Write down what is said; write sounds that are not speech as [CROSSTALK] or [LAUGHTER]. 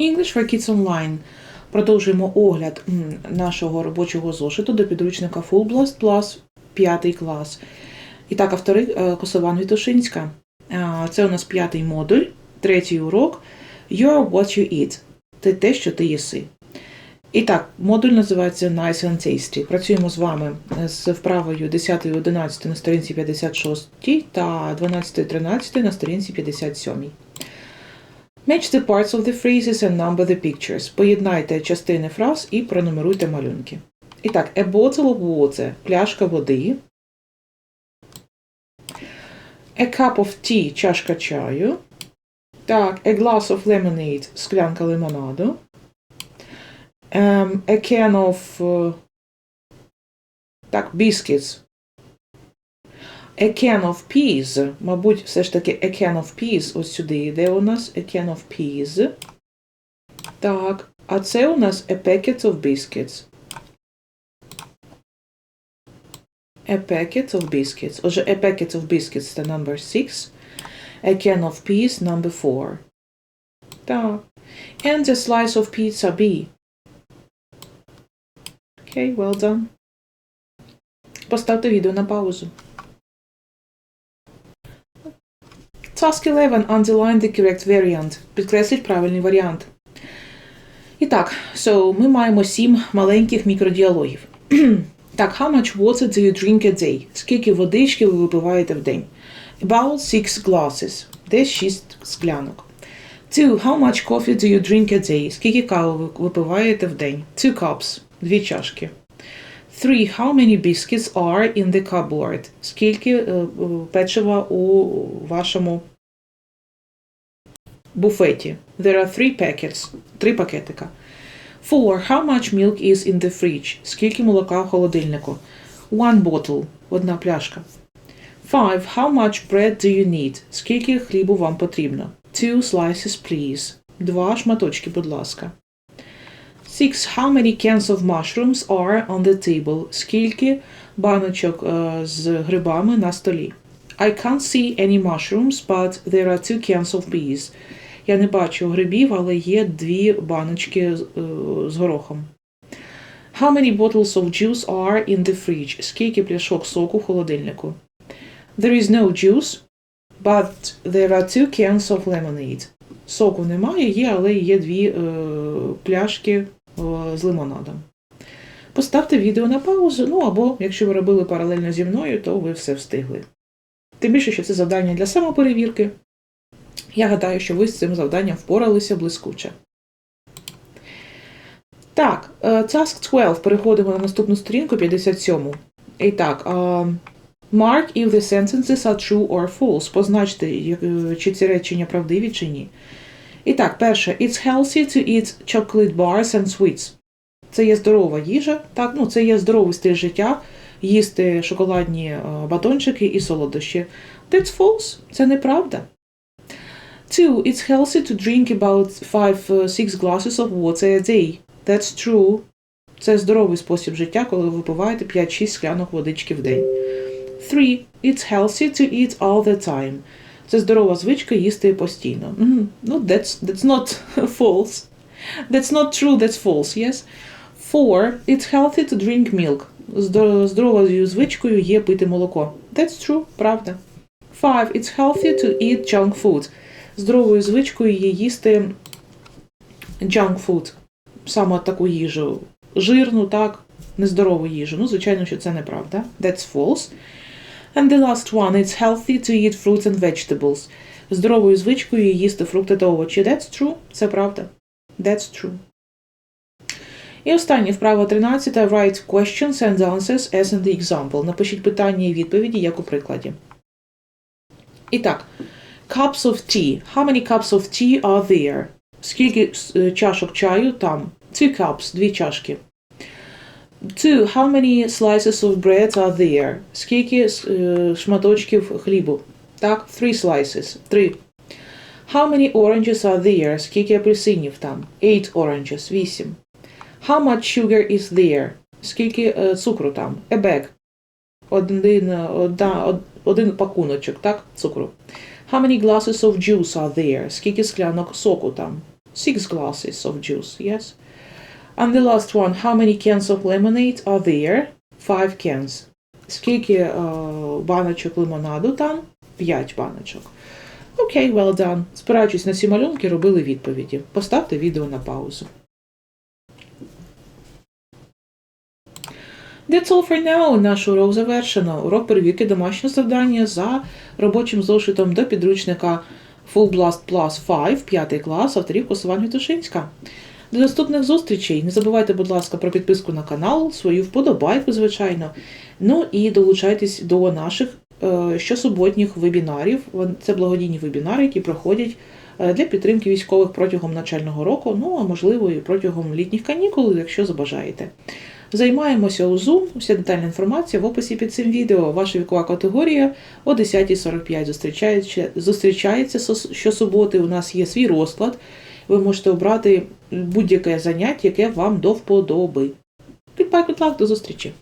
English for Kids Online. Продовжуємо огляд нашого робочого зошиту до підручника Full Blast Plus 5 клас. І так, автори е, Косован Вітушинська. Е, Це у нас п'ятий модуль, третій урок. You're what you eat. Ти те, що ти їси. І так, модуль називається Nice and Tasty. Працюємо з вами з вправою 10 11 на сторінці 56 та 12 13 на сторінці 57. Match the parts of the phrases and number the pictures. Поєднайте частини фраз і пронумеруйте малюнки. І так, a bottle of water – пляшка води. A cup of tea – чашка чаю. Так, a glass of lemonade – склянка лимонаду. Um, a can of uh, так, biscuits. A can of peas. Мабуть, все ж таки a can of peas ось сюди йде у нас a can of peas. Так, а це у нас a packet of biscuits. A packet of biscuits. Отже, a packet of biscuits це number 6. A can of peas number 4. Так. And a slice of pizza B. Окей, well done. Поставте відео на паузу. Task 11. Underline the correct variant. Підкресліть правильний варіант. І так, so, ми маємо сім маленьких мікродіалогів. [CLEARS THROAT] так, how much water do you drink a day? Скільки водички ви випиваєте в день? About six glasses. Десь шість склянок. Two, how much coffee do you drink a day? Скільки кави ви випиваєте в день? Two cups. Дві чашки. Three, how many biscuits are in the cupboard? Скільки е, е, печива у вашому буфеті? There are three packets. Три пакетика. Four, how much milk is in the fridge? Скільки молока в холодильнику? One bottle. Одна пляшка. Five, how much bread do you need? Скільки хлібу вам потрібно? Two slices, please. Два шматочки, будь ласка. Six. How many cans of mushrooms are on the table? Скільки баночок е, з грибами на столі? I can't see any mushrooms, but there are two cans of peas. Я не бачу грибів, але є дві баночки е, з горохом. How many bottles of juice are in the fridge? Скільки пляшок соку в холодильнику? There is no juice, but there are two cans of lemonade. Соку немає, є, але є дві е, пляшки е, з лимонадом. Поставте відео на паузу, ну або, якщо ви робили паралельно зі мною, то ви все встигли. Тим більше, що це завдання для самоперевірки. Я гадаю, що ви з цим завданням впоралися блискуче. Так, е, Task 12. Переходимо на наступну сторінку 57. І так, е, Mark if the sentences are true or false. Позначте, е, чи ці речення правдиві, чи ні. І так, перше. It's healthy to eat chocolate bars and sweets. Це є здорова їжа. Так, ну, це є здоровий стиль життя. Їсти шоколадні е, батончики і солодощі. That's false. Це неправда. Two. It's healthy to drink about 5-6 glasses of water a day. That's true. Це здоровий спосіб життя, коли ви випиваєте 5-6 склянок водички в день. Three. It's healthy to eat all the time. Це здорова звичка їсти постійно. Мгм. Ну, that's, that's not [LAUGHS] false. That's not true, that's false, yes? Four. It's healthy to drink milk. Здоровою звичкою є пити молоко. That's true, правда. Five. It's healthy to eat junk food. Здоровою звичкою є їсти junk food. Саме таку їжу. Жирну, так, нездорову їжу. Ну, звичайно, що це неправда. That's false. And the last one, it's healthy to eat fruits and vegetables. Здоровою звичкою їсти фрукти та овочі. That's true. Це правда. That's true. І останнє вправа 13. Write questions and answers as in the example. Напишіть питання і відповіді, як у прикладі. І так. Cups of tea. How many cups of tea are there? Скільки е, чашок чаю там? Two cups. Дві чашки. Two. How many slices of bread are there? Скільки е, шматочків хлібу? Так, three slices. Три. How many oranges are there? Скільки апельсинів там? Eight oranges. Вісім. How much sugar is there? Скільки е, цукру там? A bag. Один, е, одна, од- один пакуночок, так? Цукру. How many glasses of juice are there? Скільки склянок соку там? Six glasses of juice, yes. And the last one, how many cans of lemonade are there? Five cans. Скільки е, баночок лимонаду там? П'ять баночок. Окей, well done. Спираючись на ці малюнки, робили відповіді. Поставте відео на паузу. That's all for now. Наш урок завершено. Урок перевірки домашнього завдання за робочим зошитом до підручника Full Blast Plus 5, 5 клас, авторів Косування Тушинська. До наступних зустрічей. Не забувайте, будь ласка, про підписку на канал, свою вподобайку, звичайно. Ну і долучайтесь до наших е, щосуботніх вебінарів. Це благодійні вебінари, які проходять е, для підтримки військових протягом навчального року, ну а можливо і протягом літніх канікул, якщо забажаєте. Займаємося у Zoom. Вся детальна інформація в описі під цим відео. Ваша вікова категорія о 10.45 зустрічається, зустрічається щосуботи. У нас є свій розклад. Ви можете обрати будь-яке заняття, яке вам до вподоби. Goodbye, good luck, до зустрічі!